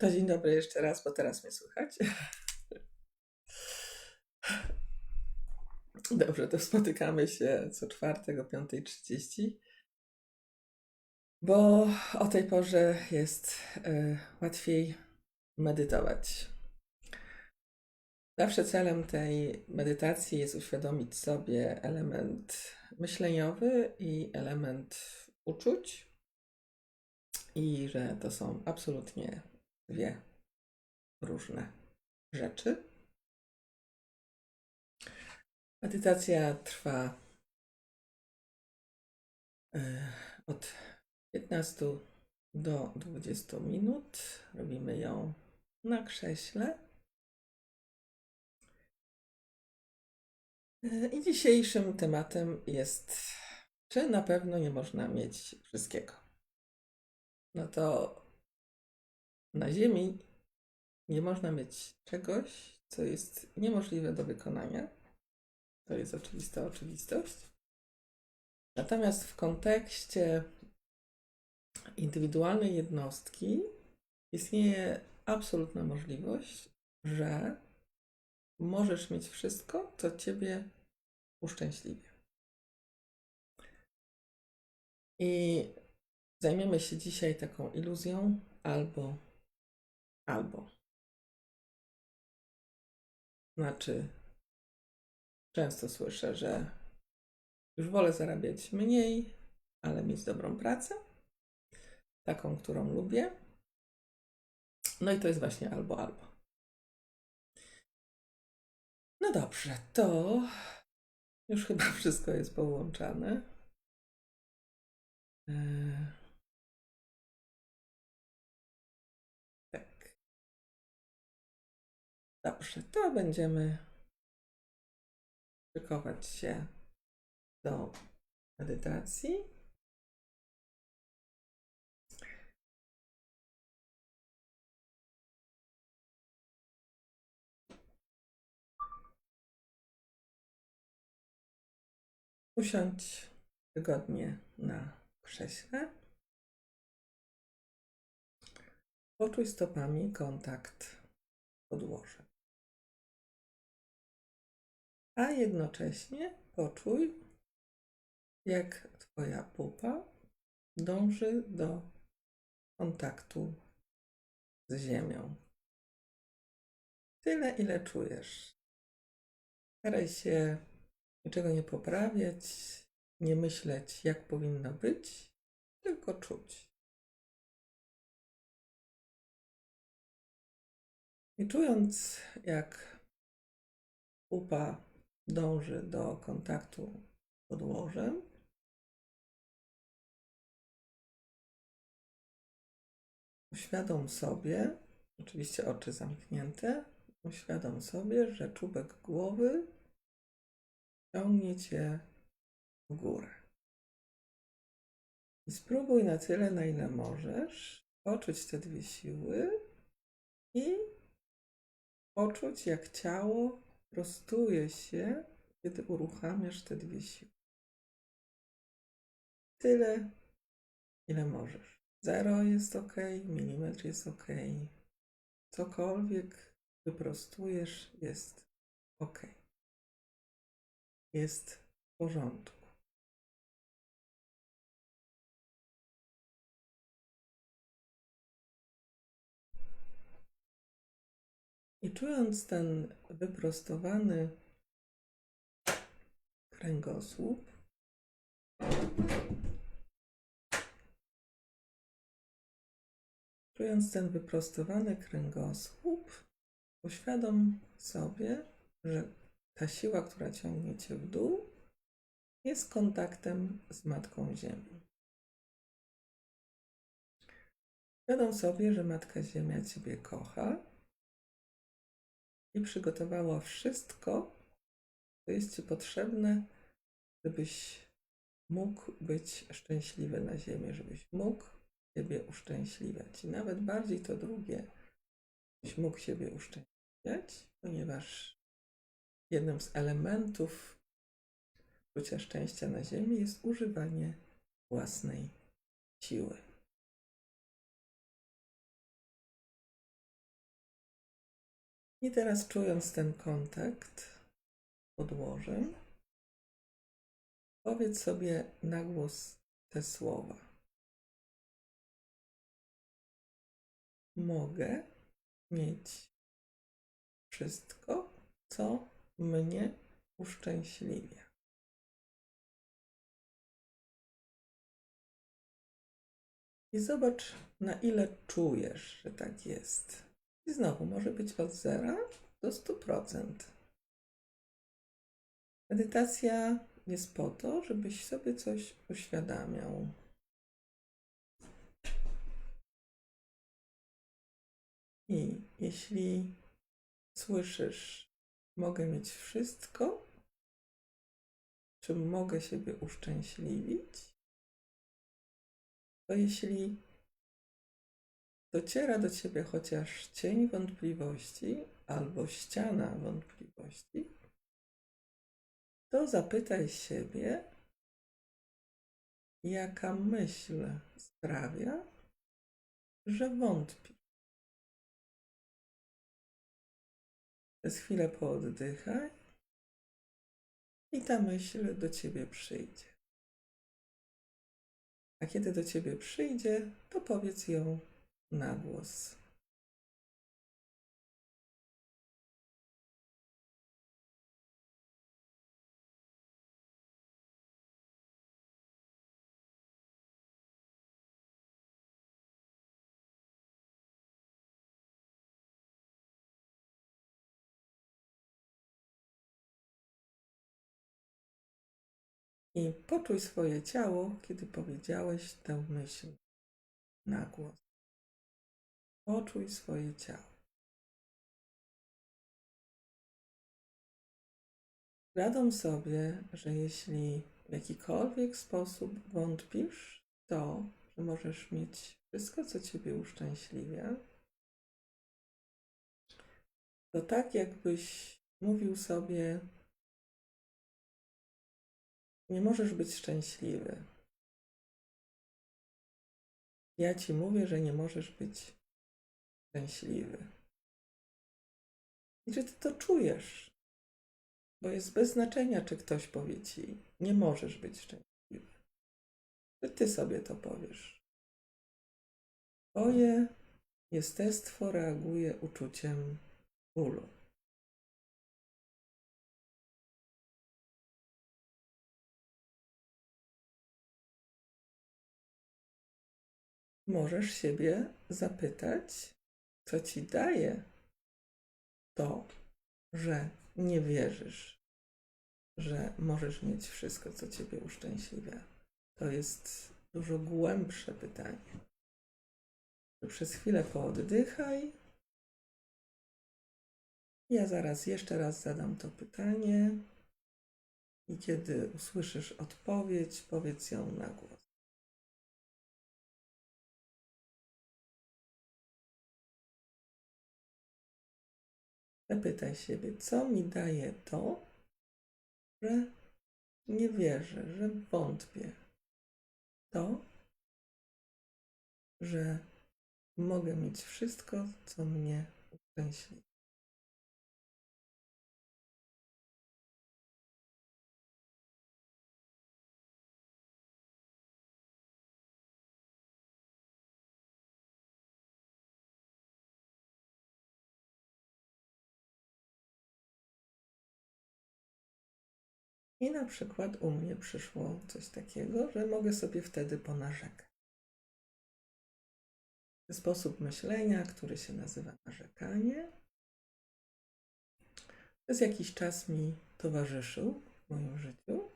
To dzień dobry jeszcze raz, bo teraz mnie słychać. Dobrze, to spotykamy się co czwartek o 5.30, bo o tej porze jest y, łatwiej medytować. Zawsze celem tej medytacji jest uświadomić sobie element myśleniowy i element uczuć, i że to są absolutnie dwie różne rzeczy. Medytacja trwa e, od 15 do 20 minut. Robimy ją na krześle. E, I dzisiejszym tematem jest, czy na pewno nie można mieć wszystkiego. No to na Ziemi nie można mieć czegoś, co jest niemożliwe do wykonania. To jest oczywista oczywistość. Natomiast w kontekście indywidualnej jednostki istnieje absolutna możliwość, że możesz mieć wszystko, co ciebie uszczęśliwia. I zajmiemy się dzisiaj taką iluzją albo albo. Znaczy, często słyszę, że już wolę zarabiać mniej, ale mieć dobrą pracę, taką, którą lubię. No i to jest właśnie albo, albo. No dobrze, to już chyba wszystko jest połączane. Yy. Dobrze, to będziemy szykować się do medytacji. Usiądź wygodnie na krześle. Poczuj stopami kontakt podłoża a jednocześnie poczuj, jak Twoja pupa dąży do kontaktu z ziemią. Tyle, ile czujesz. Staraj się niczego nie poprawiać, nie myśleć, jak powinno być, tylko czuć. I czując, jak pupa dąży do kontaktu podłożem. Uświadom sobie, oczywiście oczy zamknięte, uświadom sobie, że czubek głowy ciągnie cię w górę. I spróbuj na tyle, na ile możesz, poczuć te dwie siły i poczuć, jak ciało prostuje się, kiedy uruchamiasz te dwie siły. Tyle, ile możesz. Zero jest ok, milimetr jest ok. Cokolwiek wyprostujesz, jest ok. Jest w porządku. I czując ten wyprostowany kręgosłup, czując ten wyprostowany kręgosłup, uświadom sobie, że ta siła, która ciągnie cię w dół, jest kontaktem z Matką Ziemią. Wiadomo sobie, że Matka Ziemia Ciebie kocha i przygotowała wszystko, co jest Ci potrzebne, żebyś mógł być szczęśliwy na ziemi, żebyś mógł siebie uszczęśliwiać. I nawet bardziej to drugie, żebyś mógł siebie uszczęśliwiać, ponieważ jednym z elementów poczucia szczęścia na ziemi jest używanie własnej siły. I teraz czując ten kontakt podłożem, powiedz sobie na głos te słowa. Mogę mieć wszystko, co mnie uszczęśliwia. I zobacz, na ile czujesz, że tak jest. Znowu może być od 0 do 100%. Medytacja jest po to, żebyś sobie coś uświadamiał. I jeśli słyszysz, mogę mieć wszystko, czy mogę siebie uszczęśliwić, to jeśli dociera do ciebie chociaż cień wątpliwości albo ściana wątpliwości, to zapytaj siebie, jaka myśl sprawia, że wątpi. Przez chwilę pooddychaj i ta myśl do ciebie przyjdzie. A kiedy do ciebie przyjdzie, to powiedz ją na głos. I poczuj swoje ciało, kiedy powiedziałeś tę myśl na głos. Poczuj swoje ciało. Wiadom sobie, że jeśli w jakikolwiek sposób wątpisz w to, że możesz mieć wszystko, co Ciebie uszczęśliwia, to tak jakbyś mówił sobie, nie możesz być szczęśliwy. Ja ci mówię, że nie możesz być szczęśliwy. I że ty to czujesz, bo jest bez znaczenia, czy ktoś powie ci, nie możesz być szczęśliwy. Że ty sobie to powiesz. Twoje jestestwo reaguje uczuciem bólu. możesz siebie zapytać, co ci daje to, że nie wierzysz, że możesz mieć wszystko, co ciebie uszczęśliwia. To jest dużo głębsze pytanie. Przez chwilę pooddychaj. Ja zaraz jeszcze raz zadam to pytanie. I kiedy usłyszysz odpowiedź, powiedz ją na głos. Zapytaj siebie, co mi daje to, że nie wierzę, że wątpię. To, że mogę mieć wszystko, co mnie uszczęśliwi. I na przykład u mnie przyszło coś takiego, że mogę sobie wtedy ponarzekać. Sposób myślenia, który się nazywa narzekanie, przez jakiś czas mi towarzyszył w moim życiu.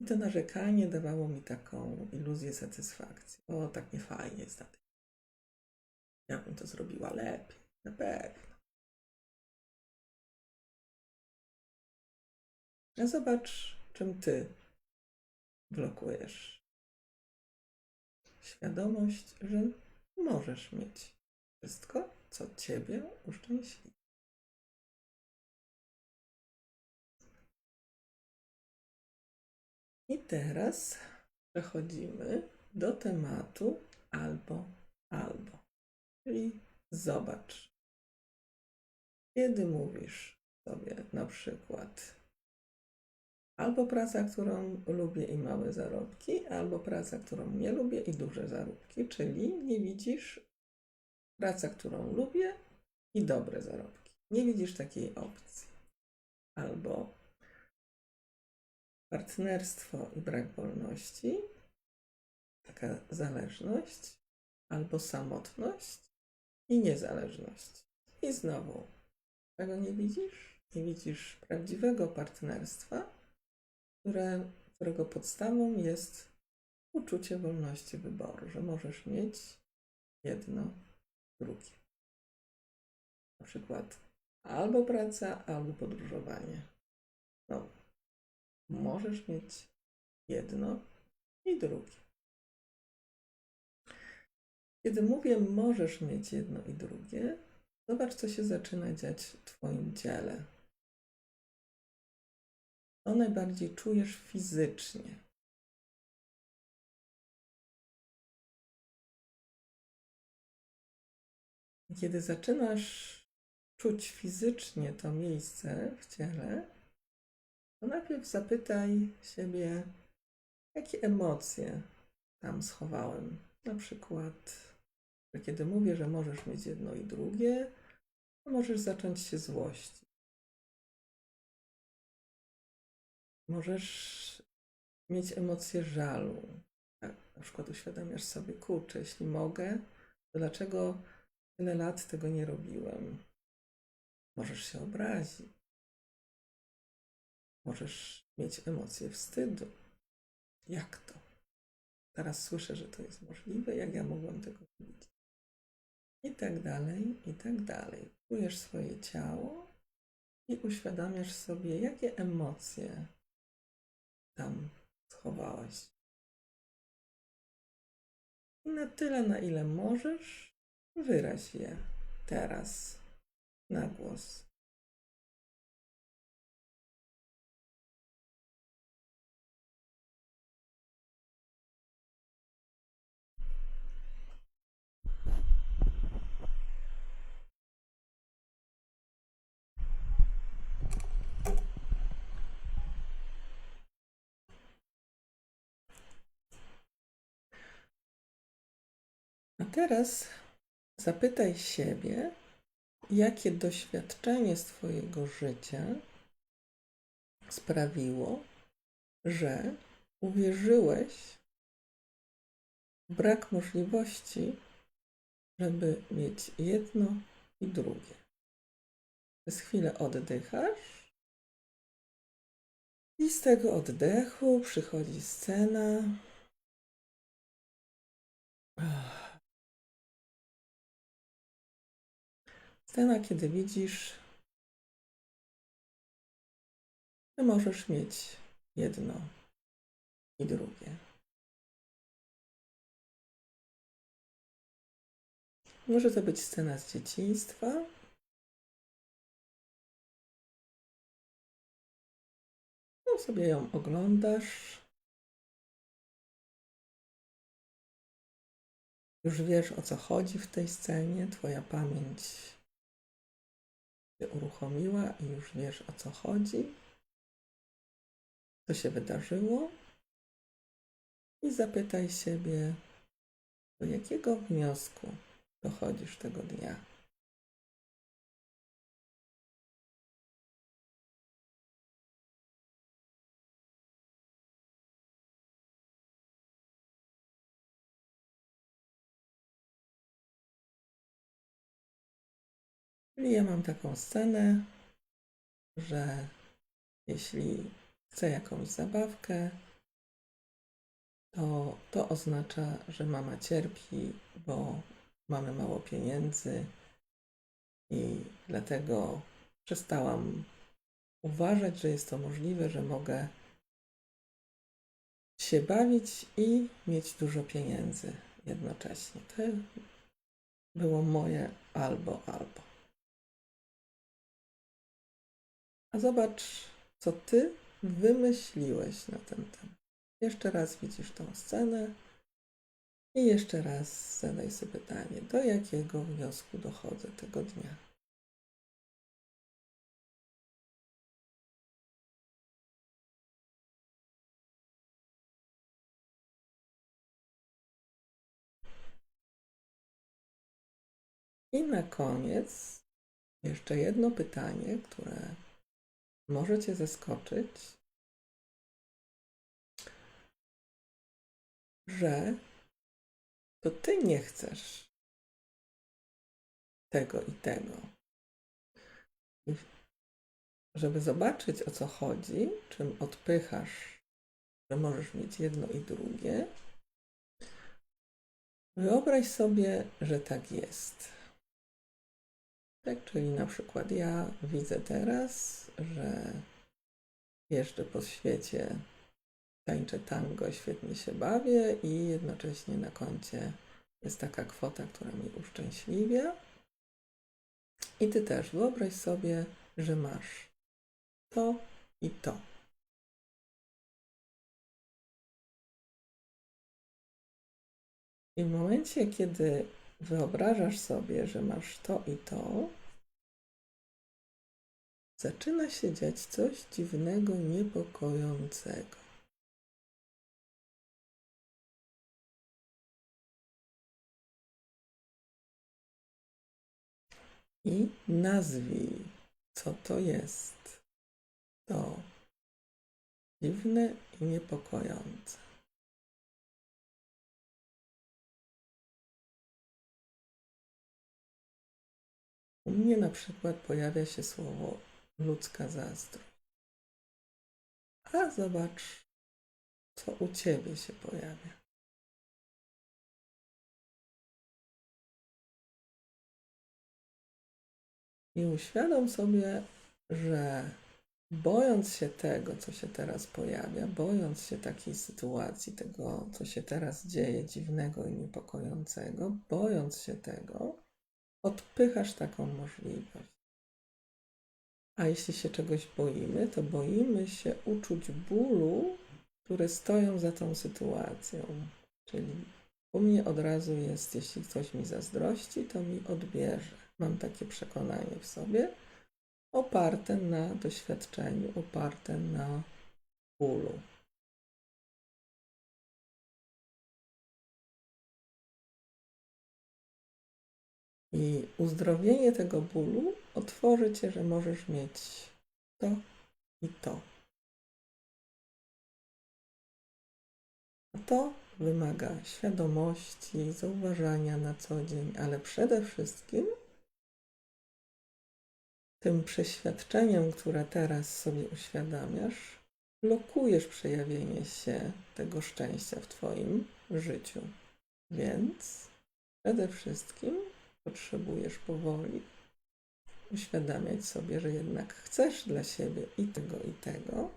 I to narzekanie dawało mi taką iluzję satysfakcji. O, tak nie fajnie jest na tym. Ja bym to zrobiła lepiej, na pewno. A zobacz, czym ty blokujesz. Świadomość, że możesz mieć wszystko, co ciebie uszczęśliwi. I teraz przechodzimy do tematu albo, albo. Czyli zobacz, kiedy mówisz sobie na przykład albo praca, którą lubię i małe zarobki, albo praca, którą nie lubię i duże zarobki, czyli nie widzisz praca, którą lubię i dobre zarobki. Nie widzisz takiej opcji. Albo partnerstwo i brak wolności, taka zależność, albo samotność i niezależność. I znowu, czego nie widzisz? Nie widzisz prawdziwego partnerstwa, które, którego podstawą jest uczucie wolności wyboru, że możesz mieć jedno, drugie. Na przykład albo praca, albo podróżowanie. No, możesz mieć jedno i drugie. Kiedy mówię możesz mieć jedno i drugie, zobacz, co się zaczyna dziać w Twoim ciele. Co najbardziej czujesz fizycznie. Kiedy zaczynasz czuć fizycznie to miejsce w ciele, to najpierw zapytaj siebie, jakie emocje tam schowałem. Na przykład, że kiedy mówię, że możesz mieć jedno i drugie, to możesz zacząć się złościć. Możesz mieć emocje żalu. Tak, na przykład uświadamiasz sobie, kurczę, jeśli mogę, to dlaczego tyle lat tego nie robiłem? Możesz się obrazić. Możesz mieć emocje wstydu. Jak to? Teraz słyszę, że to jest możliwe, jak ja mogłam tego widzieć. I tak dalej, i tak dalej. Czujesz swoje ciało i uświadamiasz sobie, jakie emocje tam schowałaś. I na tyle, na ile możesz, wyraź je teraz na głos. Teraz zapytaj siebie, jakie doświadczenie Twojego życia sprawiło, że uwierzyłeś w brak możliwości, żeby mieć jedno i drugie. Przez chwilę oddychasz i z tego oddechu przychodzi scena. Scena, kiedy widzisz, że możesz mieć jedno i drugie. Może to być scena z dzieciństwa. No sobie ją oglądasz. Już wiesz o co chodzi w tej scenie, Twoja pamięć uruchomiła i już wiesz o co chodzi, co się wydarzyło. I zapytaj siebie, do jakiego wniosku dochodzisz tego dnia. Czyli ja mam taką scenę, że jeśli chcę jakąś zabawkę, to to oznacza, że mama cierpi, bo mamy mało pieniędzy i dlatego przestałam uważać, że jest to możliwe, że mogę się bawić i mieć dużo pieniędzy jednocześnie. To było moje albo, albo. A zobacz, co ty wymyśliłeś na ten temat. Jeszcze raz widzisz tą scenę i jeszcze raz zadaj sobie pytanie, do jakiego wniosku dochodzę tego dnia. I na koniec jeszcze jedno pytanie, które może Cię zaskoczyć, że to Ty nie chcesz tego i tego. Żeby zobaczyć o co chodzi, czym odpychasz, że możesz mieć jedno i drugie, wyobraź sobie, że tak jest. Tak, czyli na przykład ja widzę teraz, że jeżdżę po świecie, tańczę tango, świetnie się bawię i jednocześnie na koncie jest taka kwota, która mnie uszczęśliwia. I ty też wyobraź sobie, że masz to i to. I w momencie, kiedy wyobrażasz sobie, że masz to i to, zaczyna się dziać coś dziwnego, niepokojącego. I nazwij, co to jest. To dziwne i niepokojące. U mnie na przykład pojawia się słowo ludzka zazdrość. A zobacz, co u ciebie się pojawia. I uświadom sobie, że bojąc się tego, co się teraz pojawia, bojąc się takiej sytuacji, tego, co się teraz dzieje dziwnego i niepokojącego, bojąc się tego, odpychasz taką możliwość. A jeśli się czegoś boimy, to boimy się uczuć bólu, które stoją za tą sytuacją. Czyli u mnie od razu jest, jeśli ktoś mi zazdrości, to mi odbierze. Mam takie przekonanie w sobie, oparte na doświadczeniu, oparte na bólu. I uzdrowienie tego bólu otworzy cię, że możesz mieć to i to. A to wymaga świadomości, zauważania na co dzień, ale przede wszystkim tym przeświadczeniem, które teraz sobie uświadamiasz, blokujesz przejawienie się tego szczęścia w Twoim życiu. Więc przede wszystkim potrzebujesz powoli uświadamiać sobie, że jednak chcesz dla siebie i tego, i tego,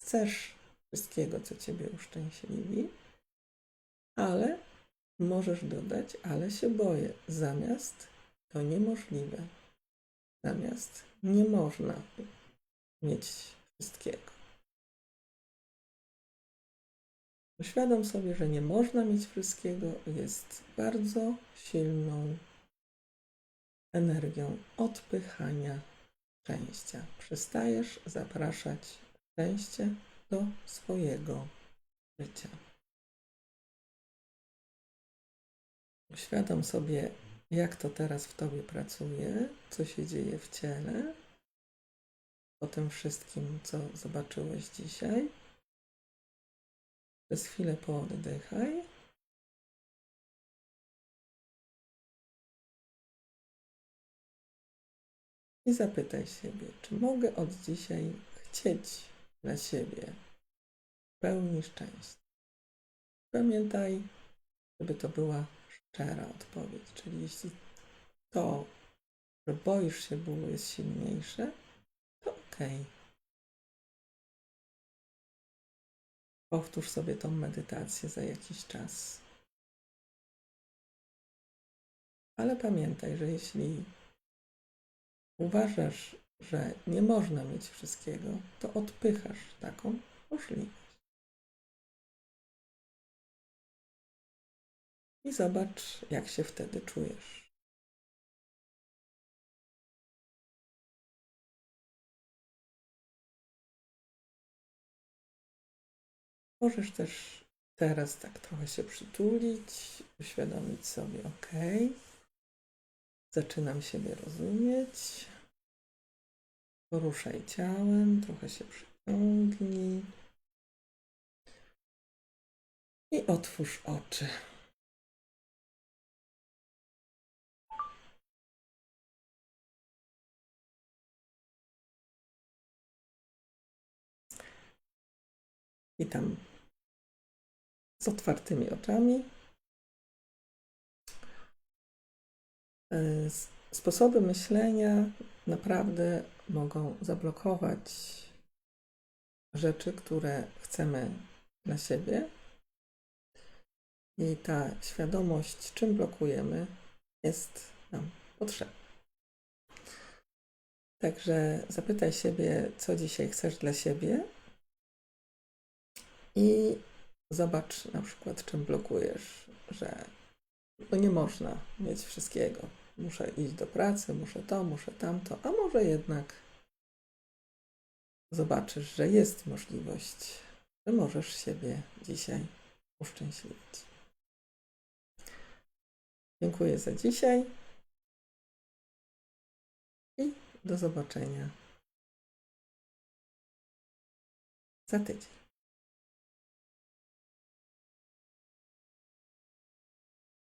chcesz wszystkiego, co Ciebie uszczęśliwi, ale możesz dodać, ale się boję, zamiast to niemożliwe, zamiast nie można mieć wszystkiego. Uświadom sobie, że nie można mieć wszystkiego, jest bardzo silną energią odpychania szczęścia. Przestajesz zapraszać szczęście do swojego życia. Uświadom sobie, jak to teraz w tobie pracuje, co się dzieje w ciele, po tym wszystkim, co zobaczyłeś dzisiaj. Przez chwilę pooddychaj. I zapytaj siebie, czy mogę od dzisiaj chcieć dla siebie pełni szczęścia. Pamiętaj, żeby to była szczera odpowiedź, czyli jeśli to, że boisz się bólu jest silniejsze, to okej. Okay. Powtórz sobie tą medytację za jakiś czas. Ale pamiętaj, że jeśli uważasz, że nie można mieć wszystkiego, to odpychasz taką możliwość. I zobacz, jak się wtedy czujesz. Możesz też teraz tak trochę się przytulić, uświadomić sobie, ok, Zaczynam siebie rozumieć. Poruszaj ciałem, trochę się przyciągnij. I otwórz oczy. Witam z otwartymi oczami. Sposoby myślenia naprawdę mogą zablokować rzeczy, które chcemy dla siebie. I ta świadomość, czym blokujemy, jest nam potrzebna. Także zapytaj siebie, co dzisiaj chcesz dla siebie i zobacz na przykład, czym blokujesz, że no nie można mieć wszystkiego. Muszę iść do pracy, muszę to, muszę tamto, a może jednak zobaczysz, że jest możliwość, że możesz siebie dzisiaj uszczęśliwić. Dziękuję za dzisiaj i do zobaczenia za tydzień.